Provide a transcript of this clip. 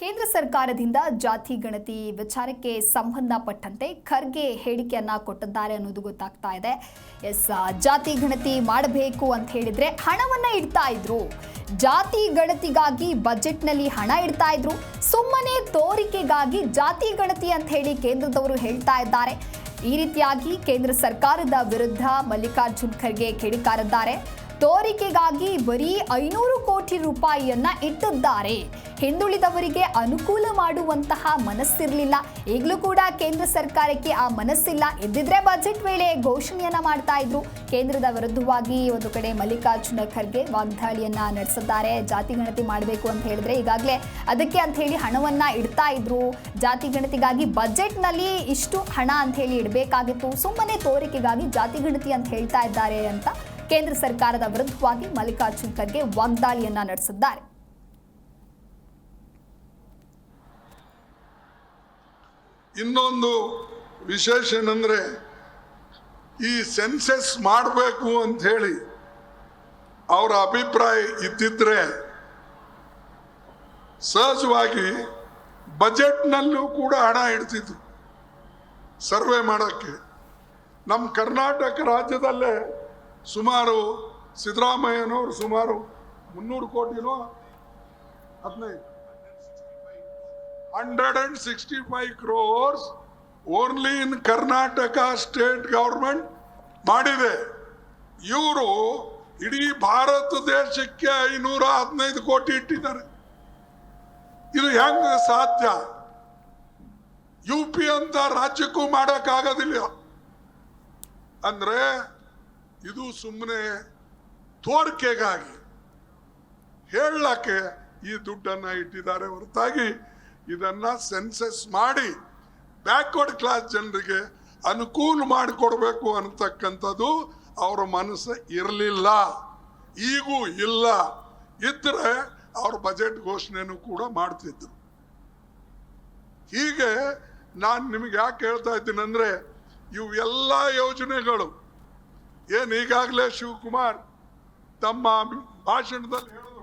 ಕೇಂದ್ರ ಸರ್ಕಾರದಿಂದ ಜಾತಿ ಗಣತಿ ವಿಚಾರಕ್ಕೆ ಸಂಬಂಧಪಟ್ಟಂತೆ ಖರ್ಗೆ ಹೇಳಿಕೆಯನ್ನ ಕೊಟ್ಟಿದ್ದಾರೆ ಅನ್ನೋದು ಗೊತ್ತಾಗ್ತಾ ಇದೆ. ಎಸ್ ಜಾತಿ ಗಣತಿ ಮಾಡಬೇಕು ಅಂತ ಹೇಳಿದ್ರೆ ಹಣವನ್ನ ಇಡ್ತಾ ಇದ್ರು. ಜಾತಿ ಗಣತಿಗಾಗಿ ಬಜೆಟ್ನಲ್ಲಿ ಹಣ ಇಡ್ತಾ ಇದ್ರು. ಸುಮ್ಮನೆ ತೋರಿಕೆಗಾಗಿ ಜಾತಿ ಗಣತಿ ಅಂತ ಹೇಳಿ ಕೇಂದ್ರದವರು ಹೇಳ್ತಾ ಇದ್ದಾರೆ. ಈ ರೀತಿಯಾಗಿ ಕೇಂದ್ರ ಸರ್ಕಾರದ ವಿರುದ್ಧ ಮಲ್ಲಿಕಾರ್ಜುನ್ ಖರ್ಗೆ ಕಿಡಿಕಾರಿದ್ದಾರೆ. ತೋರಿಕೆಗಾಗಿ ಬರೀ ಐನೂರು ಕೋಟಿ ರೂಪಾಯಿಯನ್ನ ಇಟ್ಟಿದ್ದಾರೆ. ಹಿಂದುಳಿದವರಿಗೆ ಅನುಕೂಲ ಮಾಡುವಂತಹ ಮನಸ್ಸಿರಲಿಲ್ಲ. ಈಗಲೂ ಕೂಡ ಕೇಂದ್ರ ಸರ್ಕಾರಕ್ಕೆ ಆ ಮನಸ್ಸಿಲ್ಲ. ಇದ್ದಿದ್ರೆ ಬಜೆಟ್ ವೇಳೆ ಘೋಷಣೆಯನ್ನ ಮಾಡ್ತಾ ಇದ್ರು. ಕೇಂದ್ರದ ವಿರುದ್ಧವಾಗಿ ಒಂದು ಕಡೆ ಮಲ್ಲಿಕಾರ್ಜುನ ಖರ್ಗೆ ವಾಗ್ದಾಳಿಯನ್ನ ನಡೆಸಿದ್ದಾರೆ. ಜಾತಿ ಗಣತಿ ಮಾಡಬೇಕು ಅಂತ ಹೇಳಿದ್ರೆ ಈಗಾಗಲೇ ಅದಕ್ಕೆ ಅಂತ ಹೇಳಿ ಹಣವನ್ನ ಇಡ್ತಾ ಇದ್ರು. ಜಾತಿ ಗಣತಿಗಾಗಿ ಬಜೆಟ್ನಲ್ಲಿ ಇಷ್ಟು ಹಣ ಅಂತ ಹೇಳಿ ಇಡಬೇಕಾಗಿತ್ತು. ಸುಮ್ಮನೆ ತೋರಿಕೆಗಾಗಿ ಜಾತಿ ಗಣತಿ ಅಂತ ಹೇಳ್ತಾ ಇದ್ದಾರೆ ಅಂತ ಕೇಂದ್ರ ಸರ್ಕಾರದ ವಿರುದ್ಧವಾಗಿ ಮಲ್ಲಿಕಾರ್ಜುನ್ ಖರ್ಗೆ ವಾಗ್ದಾಳಿಯನ್ನ ನಡೆಸಿದ್ದಾರೆ. ಇನ್ನೊಂದು ವಿಶೇಷ ಏನಂದ್ರೆ, ಈ ಸೆನ್ಸಸ್ ಮಾಡಬೇಕು ಅಂತ ಹೇಳಿ ಅವರ ಅಭಿಪ್ರಾಯ ಇದ್ದಿದ್ರೆ, ಸಹಜವಾಗಿ ಬಜೆಟ್ನಲ್ಲೂ ಕೂಡ ಹಣ ಇಡ್ತಿದ್ರು ಸರ್ವೆ ಮಾಡೋಕ್ಕೆ. ನಮ್ಮ ಕರ್ನಾಟಕ ರಾಜ್ಯದಲ್ಲೇ ಸುಮಾರು ಸಿದ್ದರಾಮಯ್ಯನವರು ಸುಮಾರು ಮುನ್ನೂರು ಕೋಟಿನೋ ಹದಿನೈದು. Hundred and sixty five crores only in Karnataka state government ಮಾಡಿದೆ. ಇವರು ಇಡೀ ಭಾರತ ದೇಶಕ್ಕೆ ಐನೂರ ಹದಿನೈದು ಕೋಟಿ ಇಟ್ಟಿದ್ದಾರೆ. ಇದು ಹೆಂಗ ಸಾಧ್ಯ? ಯು ಪಿ ಅಂತ ರಾಜ್ಯಕ್ಕೂ ಮಾಡೋಕ್ಕಾಗೋದಿಲ್ಲ. ಅಂದ್ರೆ ಇದು ಸುಮ್ಮನೆ ತೋರಿಕೆಗಾಗಿ ಹೇಳಕ್ಕೆ ಈ ದುಡ್ಡನ್ನ ಇಟ್ಟಿದ್ದಾರೆ ಹೊರತಾಗಿ ಇದನ್ನ ಸೆನ್ಸಸ್ ಮಾಡಿ ಬ್ಯಾಕ್ವರ್ಡ್ ಕ್ಲಾಸ್ ಜನರಿಗೆ ಅನುಕೂಲ ಮಾಡಿಕೊಡ್ಬೇಕು ಅನ್ನತಕ್ಕಂಥದ್ದು ಅವರ ಮನಸ್ಸು ಇರಲಿಲ್ಲ. ಈಗೂ ಇಲ್ಲ. ಇದ್ದರೆ ಅವರು ಬಜೆಟ್ ಘೋಷಣೆನೂ ಕೂಡ ಮಾಡ್ತಿದ್ರು. ಹೀಗೆ ನಾನು ನಿಮಗೆ ಯಾಕೆ ಹೇಳ್ತಾ ಇದ್ದೀನಿ ಅಂದ್ರೆ ಇವು ಎಲ್ಲ ಯೋಜನೆಗಳು ಏನು ಈಗಾಗಲೇ ಶಿವಕುಮಾರ್ ತಮ್ಮ ಭಾಷಣದಲ್ಲಿ ಹೇಳಿದ್ರು